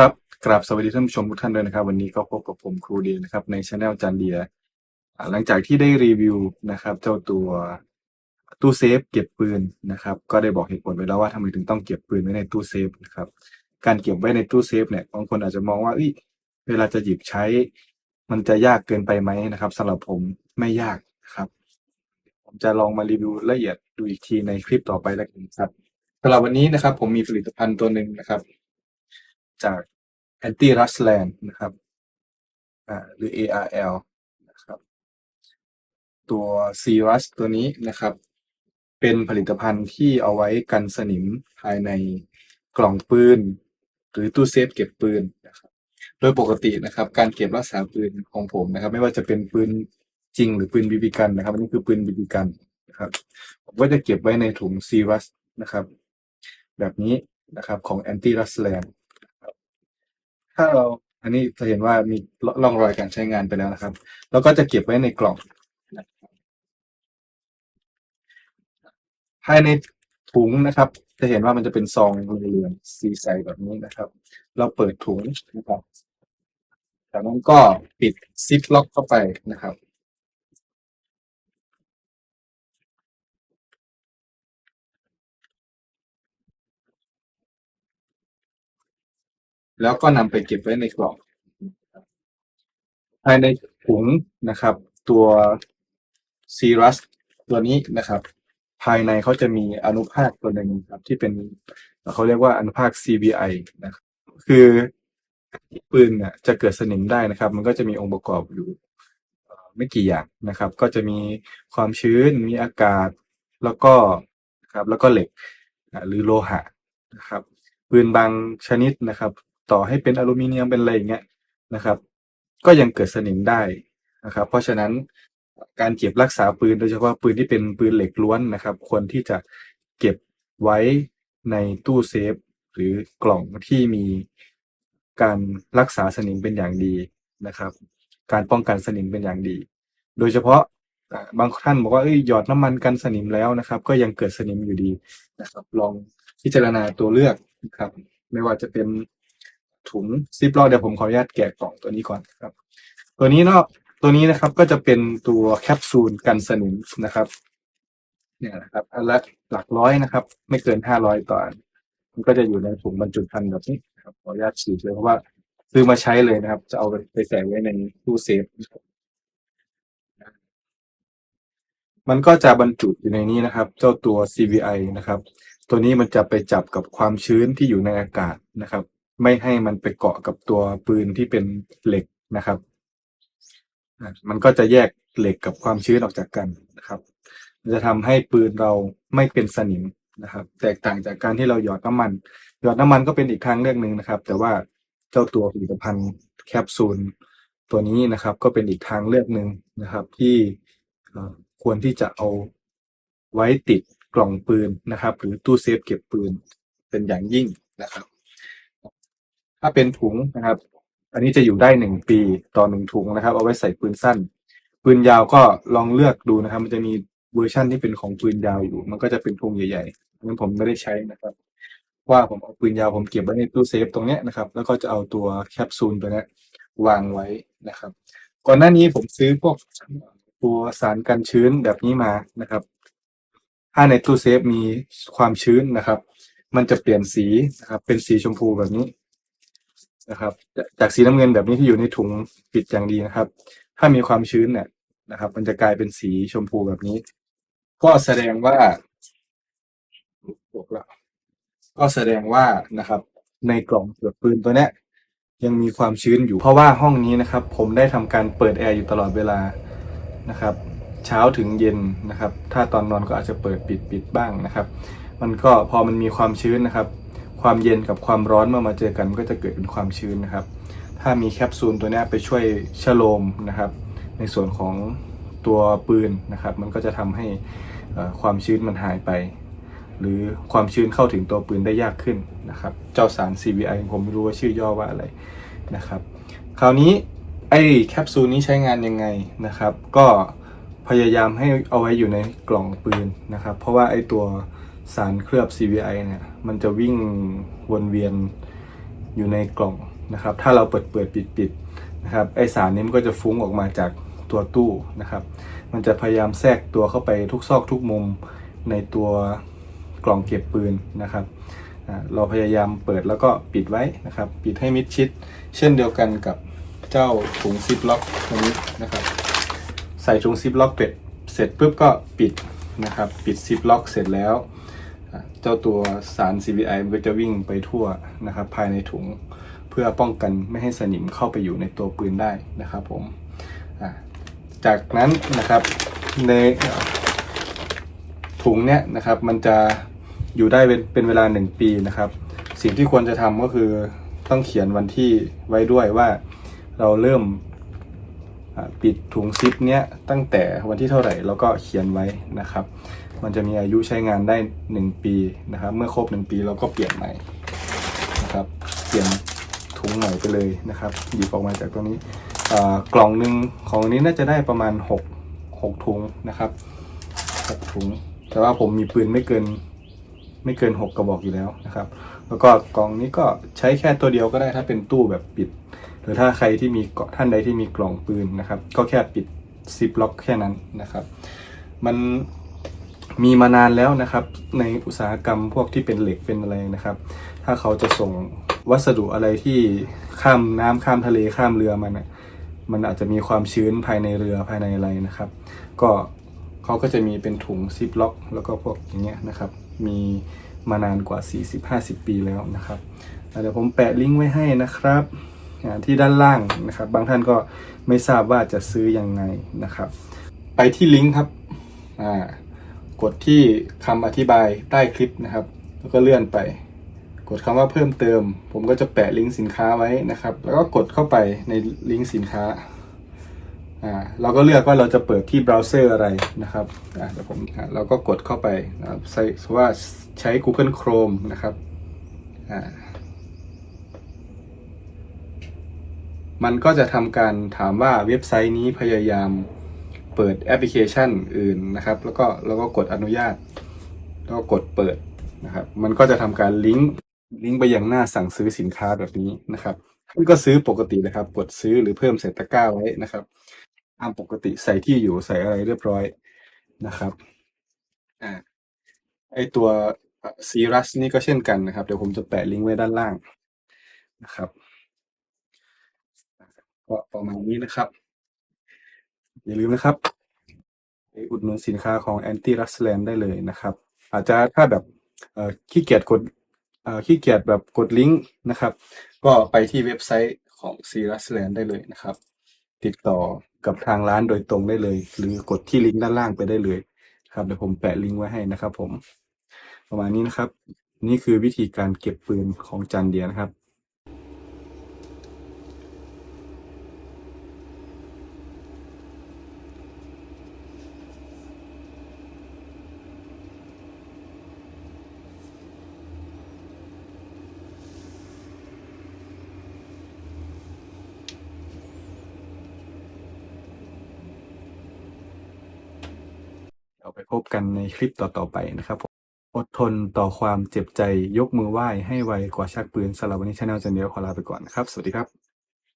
ครับกราบสวัสดีท่านผู้ชมทุกท่านด้วยนะครับ วันนี้ก็พบกับผมครูเดียนะครับ ในช anel จันเดียหลังจากที่ได้รีวิวนะครับ เจ้าตัวตู้เซฟเก็บปืนนะครับ ก็ได้บอกเหตุผลไปแล้วว่าทำไมถึงต้องเก็บปืนไว้ในตู้เซฟนะครับ การเก็บไว้ในตู้เซฟเนี่ยบางคนอาจจะมองว่าเวลาจะหยิบใช้ มันจะยากเกินไปไหมนะครับสำหรับผมไม่ยากนะครับ ผมจะลองมารีวิวละเอียดดูอีกทีในคลิปต่อไปแล้วกันครับสำหรับวันนี้นะครับ ผมมีผลิตภัณฑ์ตัวหนึ่งนะครับ จาก Anti Rustland นะครับหรือ ARL นะครับ ตัว c r u s ตัวนี้นะครับ เป็นผลิตภัณฑ์ที่เอาไว้กันสนิมภายในกล่องปืน หรือตู้เซฟเก็บปืนนะครับ โดยปกตินะครับ การเก็บรักษาปืนของผมนะครับ ไม่ว่าจะเป็นปืนจริงหรือปืนบีบีกันนะครับอันนี้คือปืนบีบีกันนะครับผมก็จะเก็บไว้ในถุง c r u s นะครับ แบบนี้นะครับของ Anti Rustland ถ้าเราอันนี้จะเห็นว่ามีร่องรอยการใช้งานไปแล้วนะครับแล้วก็จะเก็บไว้ในกล่อง ภายในถุงนะครับ จะเห็นว่ามันจะเป็นซองเหลืองๆสีใสแบบนี้นะครับ เราเปิดถุงนะครับจากนั้นก็ปิดซิปล็อกเข้าไปนะครับ แล้วก็นำไปเก็บไว้ในกล่องภายในถุงนะครับ ตัวซีรัสตัวนี้นะครับ ภายในเขาจะมีอนุภาคตัวหนึ่งครับ ที่เป็นเขาเรียกว่าอนุภาค CBI นะครับ คือปืนเนี่ยจะเกิดสนิมได้นะครับ มันก็จะมีองค์ประกอบอยู่ไม่กี่อย่างนะครับ ก็จะมีความชื้นมีอากาศแล้วก็ครับ แล้วก็เหล็กหรือโลหะนะครับ ปืนบางชนิดนะครับ ต่อให้เป็นอลูมิเนียมเป็นอะไรอย่างเงี้ยนะครับ ก็ยังเกิดสนิมได้นะครับ เพราะฉะนั้นการเก็บรักษาปืนโดยเฉพาะปืนที่เป็นปืนเหล็กล้วนนะครับ ควรที่จะเก็บไว้ในตู้เซฟ หรือกล่องที่มีการรักษาสนิมเป็นอย่างดีนะครับ การป้องกันสนิมเป็นอย่างดี โดยเฉพาะบางท่านบอกว่าเอ้ยหยอดน้ำมันกันสนิมแล้วนะครับ ก็ยังเกิดสนิมอยู่ดีนะครับ ลองพิจารณาตัวเลือกนะครับ ไม่ว่าจะเป็น ถุงซิปล็อกเดี๋ยวผมขออนุญาตแกะกล่องตัวนี้ก่อนครับ ตัวนี้เนาะตัวนี้นะครับก็จะเป็นตัวแคปซูลกันสนิมนะครับเนี่ยนะครับอันละหลักร้อยนะครับ ไม่เกินห้าร้อยต่ออันมันก็จะอยู่ในถุงบรรจุภัณฑ์แบบนี้ครับขออนุญาตฉีกเลยเพราะว่าซื้อมาใช้เลยนะครับ จะเอาไปใส่ไว้ในตู้เซฟ มันก็จะบรรจุอยู่ในนี้นะครับ เจ้าตัว CVI นะครับ ตัวนี้มันจะไปจับกับความชื้นที่อยู่ในอากาศนะครับ ไม่ให้มันไปเกาะกับตัวปืนที่เป็นเหล็กนะครับ มันก็จะแยกเหล็กกับความชื้นออกจากกันนะครับมันจะทำให้ปืนเราไม่เป็นสนิมนะครับ แตกต่างจากการที่เราหยอดน้ำมัน หยอดน้ำมันก็เป็นอีกทางเลือกหนึ่งนะครับ แต่ว่าเจ้าตัวผลิตภัณฑ์แคปซูลตัวนี้นะครับ ก็เป็นอีกทางเลือกหนึ่งนะครับ ที่ควรที่จะเอาไว้ติดกล่องปืนนะครับ หรือตู้เซฟเก็บปืนเป็นอย่างยิ่งนะครับ ถ้าเป็นถุงนะครับ อันนี้จะอยู่ได้หนึ่งปีต่อหนึ่งถุงนะครับ เอาไว้ใส่ปืนสั้น ปืนยาวก็ลองเลือกดูนะครับ มันจะมีเวอร์ชั่นที่เป็นของปืนยาวอยู่ มันก็จะเป็นถุงใหญ่ๆนั้นผมไม่ได้ใช้นะครับ ว่าผมเอาปืนยาวผมเก็บไว้ในตู้เซฟตรงเนี้ยนะครับ แล้วก็จะเอาตัวแคปซูลตัวนี้วางไว้นะครับ ก่อนหน้านี้ผมซื้อพวกตัวสารกันชื้นแบบนี้มานะครับ ถ้าในตู้เซฟมีความชื้นนะครับ มันจะเปลี่ยนสีนะครับ เป็นสีชมพูแบบนี้ นะครับ จากสีน้ำเงินแบบนี้ที่อยู่ในถุงปิดอย่างดีนะครับ ถ้ามีความชื้นเนี่ยนะครับ มันจะกลายเป็นสีชมพูแบบนี้ ก็แสดงว่าบวกแล้วก็แสดงว่านะครับ ในกล่องเปลือกปืนตัวเนี้ยยังมีความชื้นอยู่เพราะว่าห้องนี้นะครับ ผมได้ทำการเปิดแอร์อยู่ตลอดเวลานะครับ เช้าถึงเย็นนะครับ ถ้าตอนนอนก็อาจจะเปิดปิดปิดบ้างนะครับ มันก็พอมันมีความชื้นนะครับ ความเย็นกับความร้อนเมื่อมาเจอกันก็จะเกิดเป็นความชื้นนะครับ ถ้ามีแคปซูลตัวนี้ไปช่วยชะโลมนะครับ ในส่วนของตัวปืนนะครับ มันก็จะทำให้ความชื้นมันหายไป หรือความชื้นเข้าถึงตัวปืนได้ยากขึ้นนะครับ เจ้าสาร CVI ผมไม่รู้ว่าชื่อย่อว่าอะไรนะครับ คราวนี้ไอ้แคปซูลนี้ใช้งานยังไงนะครับ ก็พยายามให้เอาไว้อยู่ในกล่องปืนนะครับ เพราะว่าไอ้ตัว สารเคลือบ CVI เนี่ยมันจะวิ่งวนเวียนอยู่ในกล่องนะครับ ถ้าเราเปิดเปิดปิดปิดนะครับไอสารนี้มันก็จะฟุ้งออกมาจากตัวตู้นะครับ มันจะพยายามแทรกตัวเข้าไปทุกซอกทุกมุมในตัวกล่องเก็บปืนนะครับเราพยายามเปิดแล้วก็ปิดไว้นะครับ ปิดให้มิดชิด เช่นเดียวกันกับเจ้าถุงซิปล็อกตัวนี้นะครับ ใส่ถุงซิปล็อกเป็ดเสร็จปุ๊บก็ปิดนะครับ ปิดซิปล็อกเสร็จแล้ว เจ้าตัวสาร CVI มันก็จะวิ่งไปทั่วนะครับภายในถุง เพื่อป้องกันไม่ให้สนิมเข้าไปอยู่ในตัวปืนได้นะครับผมจากนั้นนะครับในถุงเนี้ยนะครับมันจะอยู่ได้เป็นเป็นเวลาหนึ่งปีนะครับ สิ่งที่ควรจะทำก็คือต้องเขียนวันที่ไว้ด้วยว่าเราเริ่ม ปิดถุงซิปเนี้ยตั้งแต่วันที่เท่าไหร่แล้วก็เขียนไว้นะครับ มันจะมีอายุใช้งานได้ 1 ปีนะครับ เมื่อครบ 1 ปีเราก็เปลี่ยนใหม่นะครับเปลี่ยนถุงใหม่ไปเลยนะครับหยิบออกมาจากตรงนี้กล่องหนึ่งของนนี้น่าจะได้ประมาณ 6 6ถุงนะครับ6ถุง แต่ว่าผมมีปืนไม่เกินไม่เกิน 6 กระบอกอยู่แล้วนะครับ แล้วก็กล่องนี้ก็ใช้แค่ตัวเดียวก็ได้ถ้าเป็นตู้แบบปิด หรือถ้าใครที่มีเกาะท่านใดที่มีกล่องปืนนะครับ ก็แค่ปิดซิปล็อกแค่นั้นนะครับ มันมีมานานแล้วนะครับ ในอุตสาหกรรมพวกที่เป็นเหล็กเป็นอะไรนะครับ ถ้าเขาจะส่งวัสดุอะไรที่ข้ามน้ำข้ามทะเลข้ามเรือมันมันอาจจะมีความชื้นภายในเรือภายในอะไรนะครับ ก็เขาก็จะมีเป็นถุงซิปล็อก แล้วก็พวกอย่างเงี้ยนะครับ มีมานานกว่า 40-50 ปีแล้วนะครับเดี๋ยวผมแปะลิงก์ไว้ให้นะครับ ที่ด้านล่างนะครับ บางท่านก็ไม่ทราบว่าจะซื้อยังไงนะครับ ไปที่ลิงก์ครับกดที่คำอธิบายใต้คลิปนะครับ แล้วก็เลื่อนไป กดคำว่าเพิ่มเติม ผมก็จะแปะลิงก์สินค้าไว้นะครับ แล้วก็กดเข้าไปในลิงก์สินค้าเราก็เลือกว่าเราจะเปิดที่เบราว์เซอร์อะไรนะครับอ่าเดี๋ยวผมเราก็กดเข้าไปนะครับใส่ว่าใช้ Google Chrome นะครับอ่า มันก็จะทำการถามว่าเว็บไซต์นี้พยายามเปิดแอปพลิเคชันอื่นนะครับ แล้วก็แล้วก็กดอนุญาต แล้วก็กดเปิดนะครับ มันก็จะทำการลิงก์ลิงก์ไปยังหน้าสั่งซื้อสินค้าแบบนี้นะครับท่านก็ซื้อปกตินะครับ กดซื้อหรือเพิ่มใส่ตะกร้าไว้นะครับตามปกติใส่ที่อยู่ใส่อะไรเรียบร้อยนะครับอ่าไอตัวซีรัสนี่ก็เช่นกันนะครับ เดี๋ยวผมจะแปะลิงก์ไว้ด้านล่างนะครับ ก็ประมาณนี้นะครับ อย่าลืมนะครับไปอุดหนุนสินค้าของ Anti r u s s l a n d ได้เลยนะครับ อาจจะถ้าแบบขี้เกียจกดขี้เกียจแบบกดลิงก์นะครับ ก็ไปที่เว็บไซต์ของ c r u s s l a n d ได้เลยนะครับ ติดต่อกับทางร้านโดยตรงได้เลย หรือกดที่ลิงก์ด้านล่างไปได้เลยครับเดี๋ยวผมแปะลิงก์ไว้ให้นะครับ ผม ประมาณนี้นะครับ นี่คือวิธีการเก็บปืนของจันเดียนะครับ ไปพบกันในคลิปต่อๆไปนะครับผมอดทนต่อความเจ็บใจยกมือไหว้ให้ไวกว่าชักปืนสำหรับวันนี้ชาแนลจันเดียวขอลาไปก่อนครับ สวัสดีครับ